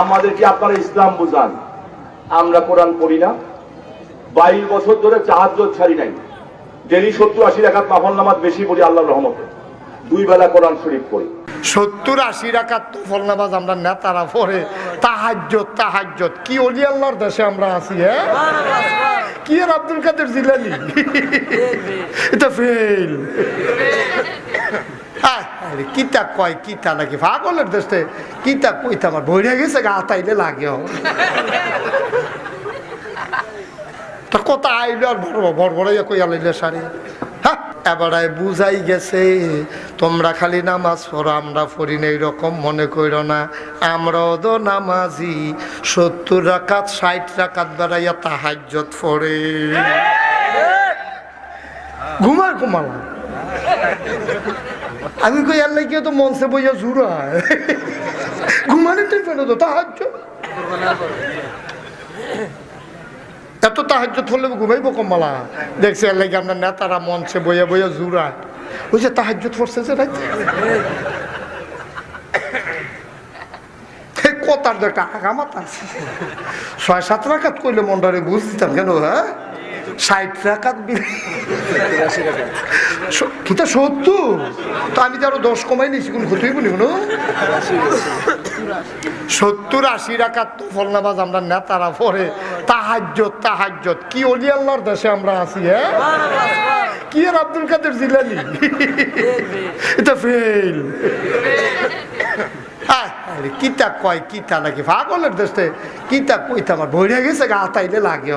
আমাদেরকে আপনারা ইসলাম বুঝান। আমরা কোরআন পড়ি না। বাইশ বছর ধরে চাহাজ ছাড়ি নাই। ডেলি সত্তর আশি রাখাত মাহল নামাজ বেশি পড়ি আল্লাহ রহমতে। দুই বেলা কোরআন শরীফ পড়ি। সত্তর আশি রাখাত তো ফলনাবাজ আমরা নেতারা পরে তাহাজ্জত তাহাজ্জত কি অলি আল্লাহর দেশে আমরা আছি হ্যাঁ? কি আর আব্দুল কাদের জিলানি? এটা ফেল। কিতা কয়, কিতা নাকি? পাগলের দেশে কিতা কইতা আমার বইরে গেছে গা, তাইলে লাগে তা আইলো আর বড় বড় বড় কইয়া সারি হ্যাঁ এবারে বুঝাই গেছে, তোমরা খালি নামাজ পড়ো, আমরা পড়ি না এইরকম, মনে করো না। আমরাও তো নামাজি, সত্তর রাকাত, ষাট রাকাত বেড়াইয়া তাহাজ্জত পড়ে। ঘুমার ঘুমালা আমি কই, আল্লাহ, কেউ তো মনসে বইয়া জুড়ায় ঘুমানোর টাইম পেল তো তাহাজ্জত এত তাহাজ্য ধরলে ঘুমাইবো কমলা দেখছি লাগে আপনার নেতারা মঞ্চে বইয়া বইয়া জুড়ায় ওই যে তাহাজ্য ধরছে যে কথার তো আগামাত আছে। ছয় সাত রাখাত করলে মনটারে বুঝ দিতাম কেন হ্যাঁ? ষাট রাখাত কিতা সত্তর? তো আমি তো আরও দশ কমাই নিছি কোন ক্ষতি বলি কোনো? সত্তর, আশি রাখাত তো ফলনাবাজ আমরা নেতারা পরে তাহাজ্জত তাহাজ্জত। কি অলি আল্লাহর দেশে আমরা আছি হ্যাঁ? কি আর আব্দুল কাদের জিলানি? এটা ফেল কিতা কয় কিতা নাকি? পাগলের দেশে কিতা কইতা আমার? বইরে গেছে গা তাইলে লাগে